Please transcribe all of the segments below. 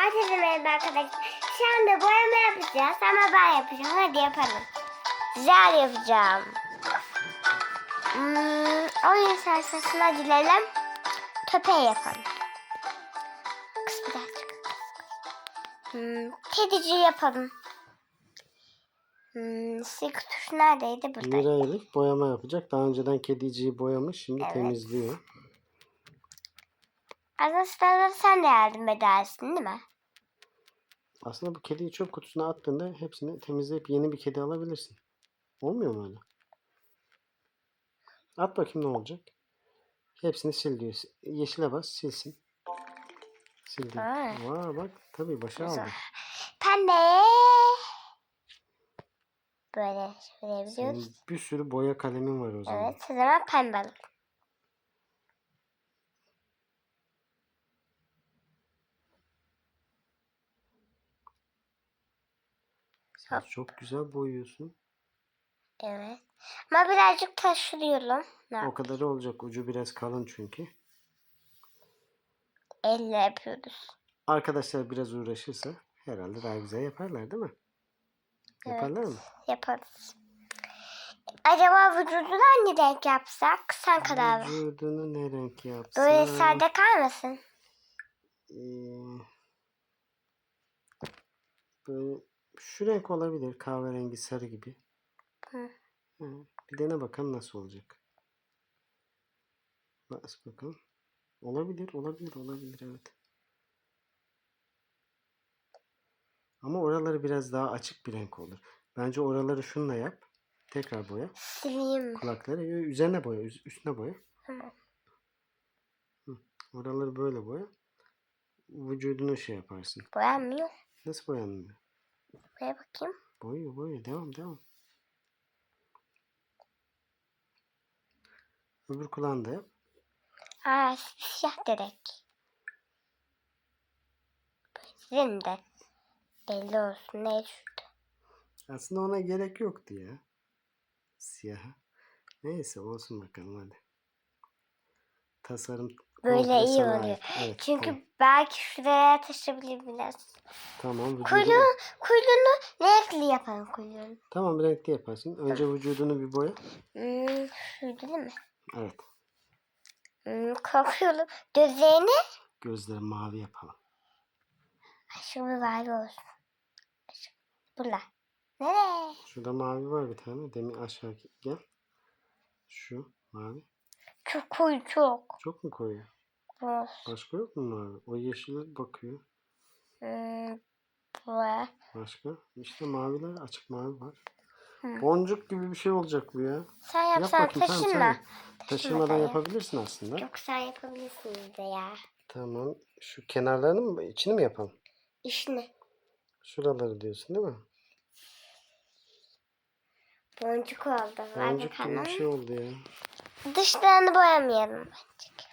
Herkese merhaba arkadaşlar. Şu anda boyama yapacağız ama ben yapacağım. Hadi yapalım. Güzel yapacağım. Hmm, oyun sayfasına girelim. Köpeği yapalım. Kız birazcık. Hmm, kedici yapalım. Hmm, silk tuş neredeydi? Burada. Miraylık boyama yapacak. Daha önceden kediciyi boyamış. Şimdi Evet. temizliyor. Aslında sen de yardım edersin değil mi? Aslında bu kediyi çöp kutusuna attığında hepsini temizleyip yeni bir kedi alabilirsin. Olmuyor mu öyle? At bakayım ne olacak. Hepsini sil diyor. Yeşile bas silsin. Sildi. Ha. Vaa bak tabii başa aldı. Pembe. Böyle söyleyebiliyoruz. Bir sürü boya kalemin var o zaman. Evet, o zaman pembe alalım. Sen çok güzel boyuyorsun. Evet. Ama birazcık taşırıyorum. Ne O kadarı olacak. Ucu biraz kalın çünkü. Elle yapıyoruz. Arkadaşlar biraz uğraşırsa herhalde daha güzel yaparlar değil mi? Yaparlar mı? Yaparız. Acaba vücudunu hangi renk yapsak? Sen karar ver. Vücudunu ne renk yapsam? Böyle sade kalmasın. Ee, böyle şu renk olabilir. Kahverengi sarı gibi. Hı. Hı, Bir dene bakalım nasıl olacak. Bas bakalım. Olabilir, olabilir, olabilir evet. Ama oraları biraz daha açık bir renk olur. Bence oraları şunla yap. Tekrar boya. Sileyim? Kulakları yo, üzerine boya, üstüne boya. Tamam. Oraları böyle boya. Vücudunu şey yaparsın. Boyanmıyor. Nasıl boyanmıyor? Buraya bakayım. Boyuyor, boyuyor. Devam, devam. Öbür kulağını da yap. Aa, siyah direkt. Sizin de belli olsun. Ne şurada? Aslında ona gerek yoktu ya. Siyaha. Neyse olsun bakalım hadi. Tasarım Böyle iyi oluyor. Evet, Çünkü tamam. belki şuraya taşabilir biraz. Tamam, Kuyruğu, kuyruğunu renkli yapalım kuyruğunu. tamam renkli yaparsın. Önce vücudunu bir boya. Hmm, şurada değil mi? Evet. Hmm, korkuyorum. Gözlerini Gözleri mavi yapalım. aşırı var olsun. Aşırı. Burada. Nereye? Şurada mavi var bir tane. Demin aşağı gel. Şu mavi. Çok koyu çok. Çok mu koyu? Olsun. Başka yok mu? O yeşile bakıyor. Buraya. Başka? İşte maviler açık mavi var. Hı. Boncuk gibi bir şey olacak bu ya. Sen Yap yapsana bakayım tamam taşınma. sen. Taşımadan sen yap. yapabilirsin aslında. Yok sen yapabilirsin de ya. Tamam. Şu kenarlarını mı içini mi yapalım? İşini. Şuraları diyorsun değil mi? Boncuk oldu. Boncuk gibi bakalım. bir şey oldu ya. Dışlarını boyamayalım bence.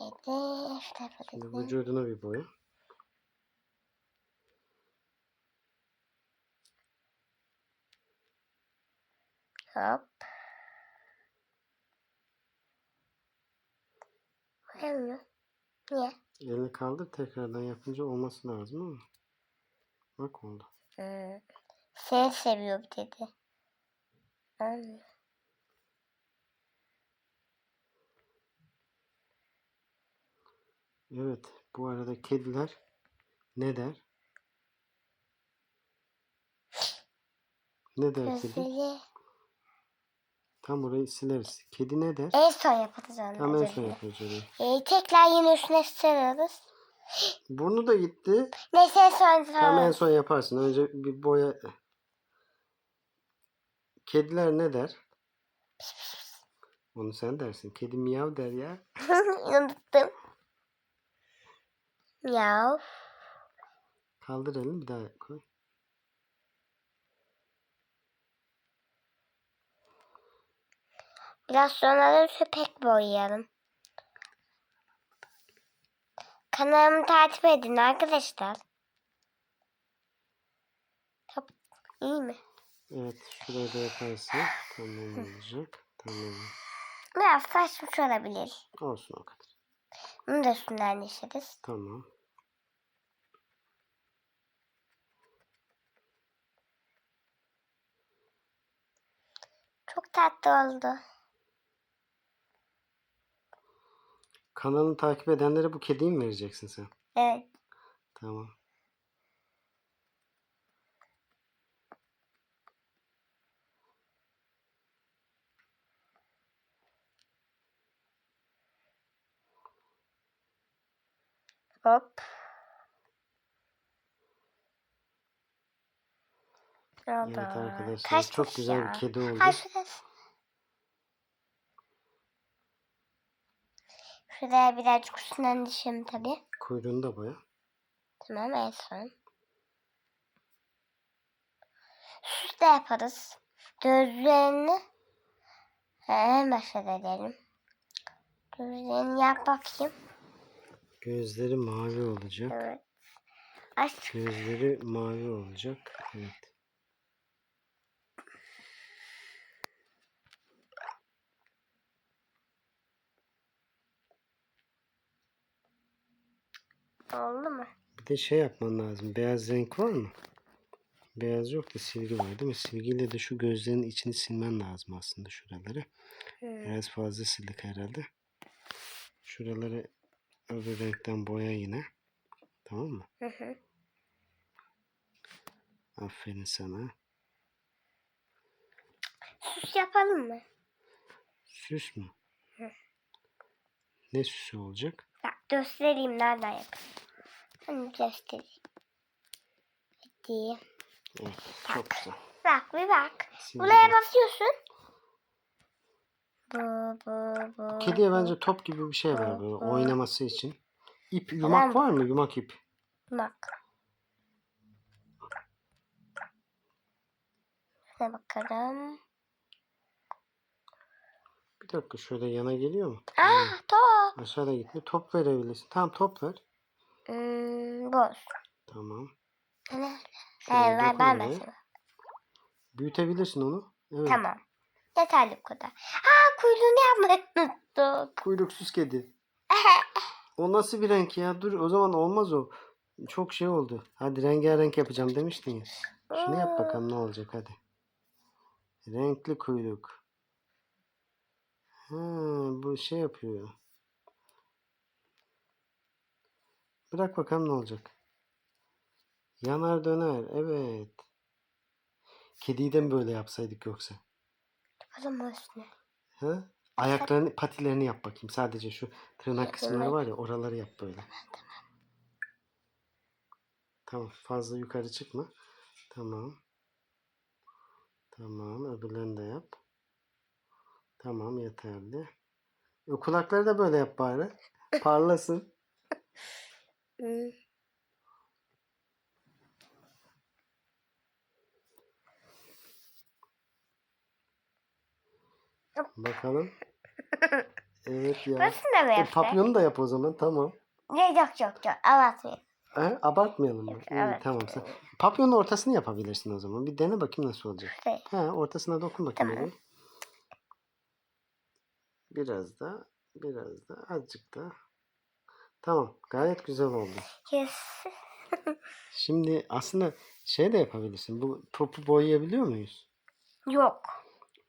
Neydi? Şimdi vücuduna bir boya. Hop. Boyamıyor. Niye? Elini kaldır tekrardan yapınca olması lazım ama. Bak oldu. Hmm. Seni seviyor dedi. Anne. Evet. Bu arada kediler ne der? Ne der kedi? Gözleri. Tam burayı sileriz. Kedi ne der? En son yapacağız onu. Tam en son orayı. Ee, tekrar yine üstüne sararız. Burnu da gitti. Neyse en son Tam en son yaparsın. Önce bir boya. Kediler ne der? Onu sen dersin. Kedi miyav der ya. Unuttum. Miyav. Kaldır elini bir daha koy. Biraz sonra da köpek boyayalım. Kanalımı takip edin arkadaşlar. Hop, iyi mi? Evet. Şurayı da yaparsın. Tamam olacak. Tamam. Biraz saçmış olabilir. Olsun o kadar. Bunu da üstünden geçeriz. Tamam. Çok tatlı oldu. Kanalını takip edenlere bu kediyi mi vereceksin sen? Evet. Tamam. Hop. Evet Oldu. arkadaşlar Kaç çok güzel ya? bir kedi oldu. Ha şurası. Şuraya birazcık üstünden tabii. Kuyruğunu da boya. Tamam en son. Süs de yaparız. Gözlerini hemen başa edelim. Gözlerini yap bakayım. Gözleri mavi olacak. Evet. Aç. Gözleri mavi olacak. Evet. Oldu mu? Bir de şey yapman lazım. Beyaz renk var mı? Beyaz yok da silgi var değil mi? Silgiyle de şu gözlerin içini silmen lazım aslında şuraları. Hmm. Biraz fazla sildik herhalde. Şuraları öbür renkten boya yine. Tamam mı? Hı hı. Aferin sana. Süs yapalım mı? Süs mü? Hı. Ne süsü olacak? Bak göstereyim nereden yapalım. Hani göstereyim. Hadi. Evet, çok güzel. Bak bir bak. Silgi Buraya de- basıyorsun. Bu bu bu. Kediye bence top gibi bir şey ver böyle oynaması için. İp, yumak Tamam. var mı? Yumak ip. Bak. Şuna bakalım. Bir dakika şöyle yana geliyor mu? Aa top. Aşağıda gitti. Top verebilirsin. Tamam top ver. Hmm, boz. Tamam. Ne? Şuraya Evet, ben, ben mesela. Büyütebilirsin onu. Evet. Tamam. Yeterli bu kadar. Aa kuyruğunu yapmayı unuttuk. Kuyruksuz kedi. O nasıl bir renk ya? Dur o zaman olmaz o. Çok şey oldu. Hadi rengarenk yapacağım demiştin ya. Şunu yap bakalım ne olacak hadi. Renkli kuyruk. Ha, bu şey yapıyor. Bırak bakalım ne olacak. Yanar döner. Evet. Kediyi de mi böyle yapsaydık yoksa? Yapalım üstüne? Ha? Ayaklarını, patilerini yap bakayım. Sadece şu tırnak kısımları var ya oraları yap böyle. Tamam. Fazla yukarı çıkma. Tamam. Tamam. Öbürlerini de yap. Tamam yeterli. E, kulakları da böyle yap bari. Parlasın. Hmm. Bakalım. Evet ya. Burasını da mı E, yapsak? papyonu da yap o zaman. Tamam. Ne yok yok yok. Abartmayın. Ha, abartmayalım mı? İyi, Evet. tamam. Sen, papyonun ortasını yapabilirsin o zaman. Bir dene bakayım nasıl olacak. Şey, Ha, ortasına dokun bakayım. Tamam. Biraz da, biraz da, azıcık da. Tamam, gayet güzel oldu. Yes. Şimdi aslında şey de yapabilirsin. Bu topu boyayabiliyor muyuz? Yok.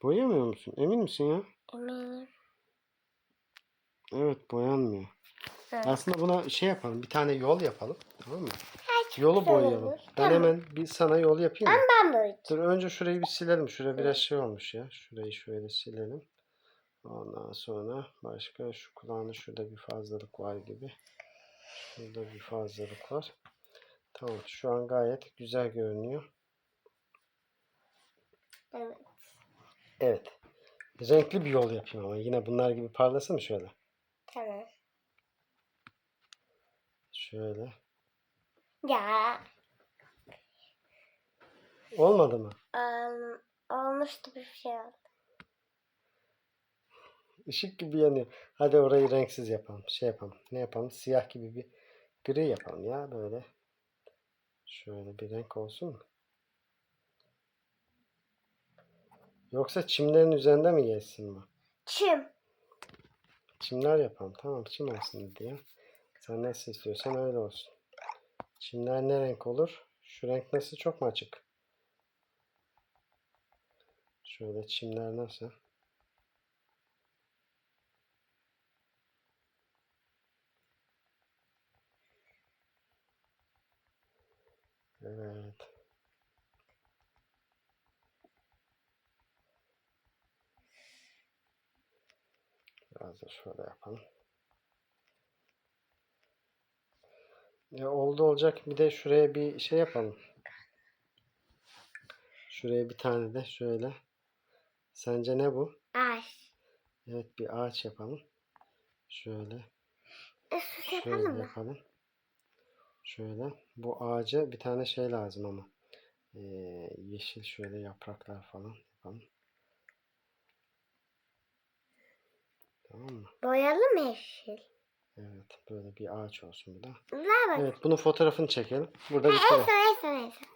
Boyamıyor musun? Emin misin ya? Eminim. Evet, boyanmıyor. Evet. Aslında buna şey yapalım. Bir tane yol yapalım. Tamam mı? Çok Yolu boyayalım. olur. Ben Tamam. hemen bir sana yol yapayım mı? Ben de Dur önce şurayı bir silelim. Şuraya biraz şey olmuş ya. Şurayı şöyle silelim. Ondan sonra başka şu kulağında şurada bir fazlalık var gibi. Şurada bir fazlalık var. Tamam şu an gayet güzel görünüyor. Evet. Evet. Renkli bir yol yapayım ama yine bunlar gibi parlasın mı şöyle? Tamam. Şöyle. Ya. Olmadı mı? Um, olmuştu bir şey oldu. Işık gibi yanıyor. Hadi orayı renksiz yapalım. Şey yapalım. Ne yapalım? Siyah gibi bir gri yapalım ya böyle. Şöyle bir renk olsun mu? Yoksa çimlerin üzerinde mi geçsin bu? Çim. Çimler yapalım. Tamam çim olsun diye. Sen nasıl istiyorsan öyle olsun. Çimler ne renk olur? Şu renk nasıl? Çok mu açık? Şöyle çimler nasıl? Evet. Biraz da şöyle yapalım. Ya oldu olacak. Bir de şuraya bir şey yapalım. Şuraya bir tane de şöyle. Sence ne bu? Ağaç. Evet bir ağaç yapalım. Şöyle. E, Şöyle yapalım mı? yapalım. Şöyle. Bu ağaca bir tane şey lazım ama. Ee, yeşil şöyle yapraklar falan yapalım. Tamam mı? Boyalı mı yeşil? Evet. Böyle bir ağaç olsun bu da. Bak. Evet. Bunun fotoğrafını çekelim. Burada bir en son en son en son.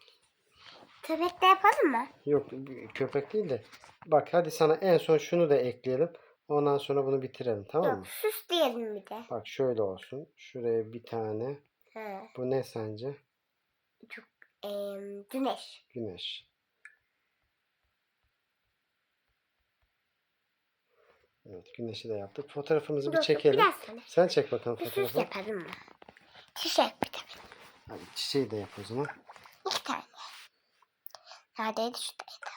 Köpekte yapalım mı? Yok köpek değil de. Bak hadi sana en son şunu da ekleyelim. Ondan sonra bunu bitirelim tamam mı? Yok süs diyelim bir de. Bak şöyle olsun. Şuraya bir tane. Ha, Bu ne sence? çok em, güneş. Güneş. Evet güneşi de yaptık. Fotoğrafımızı bir Dur, çekelim. Biraz sonra. Sen çek bakalım Bir fotoğrafı. yapalım mı? Çiçek bir de. Hadi çiçeği de yap o zaman. İki tane. Neredeydi şuradaydı.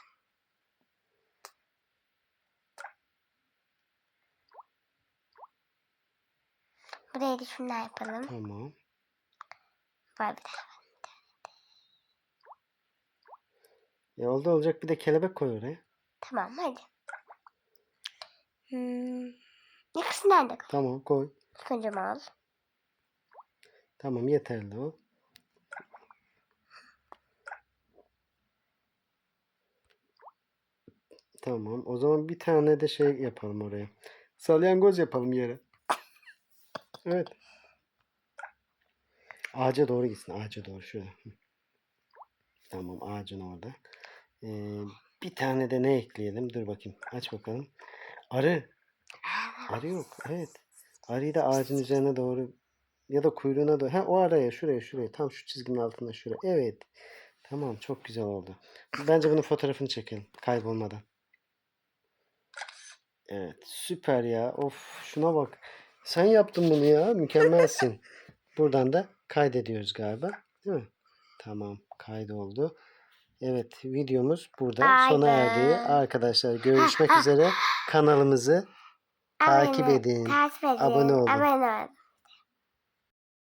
Buraya da şundan yapalım. Tamam. Var bir daha. E oldu olacak bir de kelebek koy oraya. Tamam hadi. Hmm. İkisinden de koy. Tamam koy. Önce al. Tamam yeterli o. Tamam. O zaman bir tane de şey yapalım oraya. Salyangoz yapalım yere. Evet. Ağaca doğru gitsin. Ağaca doğru. Hı. Tamam ağacın orada. Ee, bir tane de ne ekleyelim? Dur bakayım. Aç bakalım. Arı. Arı yok. Evet. Arıyı da ağacın üzerine doğru ya da kuyruğuna doğru. Ha o araya şuraya şuraya. Tam şu çizginin altında şuraya. Evet. Tamam çok güzel oldu. Bence bunun fotoğrafını çekelim. Kaybolmadan. Evet süper ya. Of şuna bak. Sen yaptın bunu ya. Mükemmelsin. Buradan da kaydediyoruz galiba. Değil mi? Tamam kaydoldu. Evet videomuz burada sona Haydi. erdi. Arkadaşlar görüşmek üzere. Kanalımızı takip edin. Takip edin. Abone olun. Abone olun.